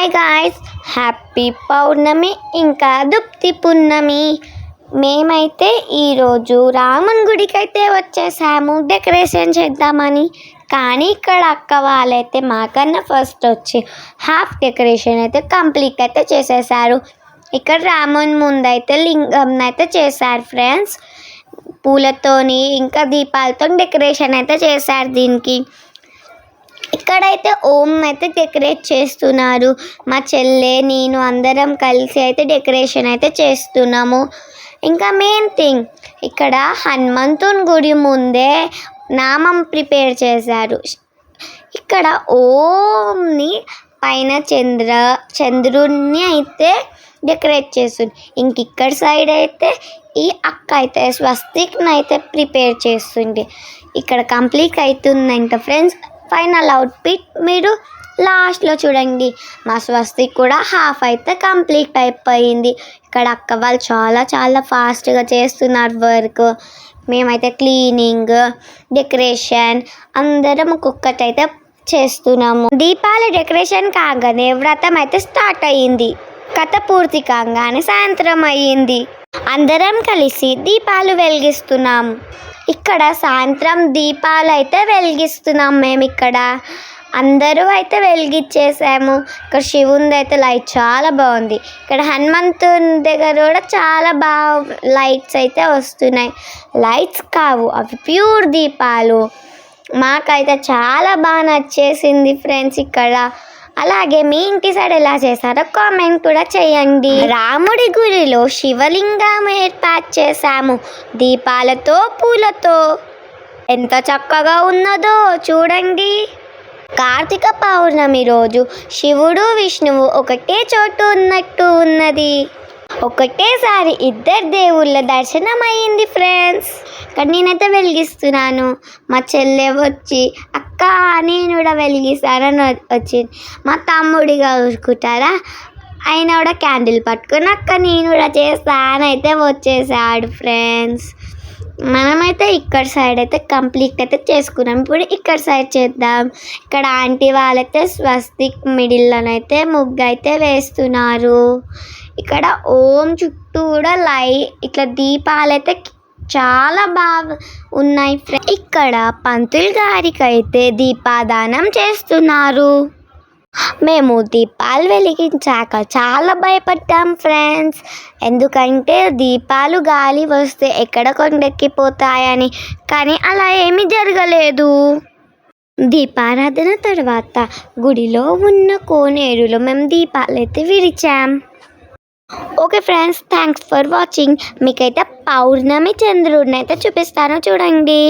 Hi guys happy పౌర్ణమి ఇంకా దుప్తి పున్నమి మేమైతే ఈరోజు రాముని గుడికి అయితే వచ్చేసాము. డెకరేషన్ చేద్దామని. కానీ ఇక్కడ అక్క వాళ్ళైతే మాకన్నా ఫస్ట్ వచ్చి హాఫ్ డెకరేషన్ అయితే కంప్లీట్ అయితే చేసేసారు. ఇక్కడ రాముని ముందైతే లింగం అయితే చేశారు ఫ్రెండ్స్ పూలతోని ఇంకా దీపాలతో డెకరేషన్ అయితే చేశారు దీనికి. ఇక్కడైతే ఓం అయితే డెకరేట్ చేస్తున్నారు. మా చెల్లె నేను అందరం కలిసి అయితే డెకరేషన్ అయితే చేస్తున్నాము. ఇంకా మెయిన్ థింగ్ ఇక్కడ హనుమంతుని గుడి ముందే నామం ప్రిపేర్ చేశారు. ఇక్కడ ఓంని పైన చంద్ర చంద్రుణ్ణి అయితే డెకరేట్ చేస్తుంది. ఇంక ఇక్కడ సైడ్ అయితే ఈ అక్క అయితే స్వస్తిక్ని అయితే ప్రిపేర్ చేస్తుంది. ఇక్కడ కంప్లీట్ అవుతుందంట ఫ్రెండ్స్. ఫైనల్ అవుట్ఫిట్ మీరు లాస్ట్లో చూడండి. మా స్వస్తి కూడా హాఫ్ అయితే కంప్లీట్ అయిపోయింది. ఇక్కడ అక్క వాళ్ళు చాలా చాలా ఫాస్ట్గా చేస్తున్నారు వర్క్. మేమైతే క్లీనింగ్ డెకరేషన్ అందరం ఒక్కొక్కటైతే చేస్తున్నాము. దీపావళి డెకరేషన్ కాగానే వ్రతం అయితే స్టార్ట్ అయ్యింది కథ పూర్తి కాగానే సాయంత్రం అయ్యింది. అందరం కలిసి దీపాలు వెలిగిస్తున్నాం. ఇక్కడ సాయంత్రం దీపాలు అయితే వెలిగిస్తున్నాం మేము ఇక్కడ అందరూ అయితే వెలిగించేసాము ఇక్కడ శివుంది అయితే లైట్ చాలా బాగుంది. ఇక్కడ హనుమంతుని దగ్గర కూడా చాలా బాగా లైట్స్ అయితే వస్తున్నాయి. లైట్స్ కావు అవి ప్యూర్ దీపాలు. మాకైతే చాలా బాగా నచ్చేసింది ఫ్రెండ్స్ ఇక్కడ. అలాగే మీ ఇంటి సైడ్ ఎలా చేశారో కామెంట్ కూడా చేయండి. రాముడి గుడిలో శివలింగం ఏర్పాటు చేశాము. దీపాలతో పూలతో. ఎంత చక్కగా ఉన్నదో చూడండి. కార్తీక పౌర్ణమి రోజు శివుడు విష్ణువు ఒకటే చోటు ఉన్నట్టు ఉన్నది. ఒకటేసారి ఇద్దరు దేవుళ్ళ దర్శనం అయ్యింది ఫ్రెండ్స్. ఇక్కడ నేనైతే వెలిగిస్తున్నాను. మా చెల్లె వచ్చి అక్క నేను కూడా వెలిగిస్తానని వచ్చింది. మా తమ్ముడిగా చూసుకుంటారా ఆయన కూడా క్యాండిల్ పట్టుకుని అక్క నేను కూడా చేస్తాను అయితే వచ్చేసాడు ఫ్రెండ్స్. మనమైతే ఇక్కడ సైడ్ అయితే కంప్లీట్ అయితే చేసుకున్నాం. ఇప్పుడు ఇక్కడ సైడ్ చేద్దాం. ఇక్కడ ఆంటీ వాళ్ళైతే స్వస్తిక్ మిడిల్లోనైతే ముగ్గు అయితే వేస్తున్నారు. ఇక్కడ ఓం చుట్టూ కూడా లై ఇట్లా దీపాలు అయితే చాలా బాగా ఉన్నాయి ఫ్రెండ్. ఇక్కడ పంతులు గారికి అయితే దీపాదానం చేస్తున్నారు. మేము దీపాలు వెలిగించాక చాలా భయపడ్డాం ఫ్రెండ్స్. ఎందుకంటే దీపాలు గాలి వస్తే ఎక్కడ కొండెక్కిపోతాయని కానీ అలా ఏమీ జరగలేదు. దీపారాధన తర్వాత గుడిలో ఉన్న కోనేరులో మేము దీపాలు అయితే విరిచాం. Okay friends thanks for watching మీకైతే పౌర్ణమి చంద్రుడిని అయితే చూపిస్తాను చూడండి.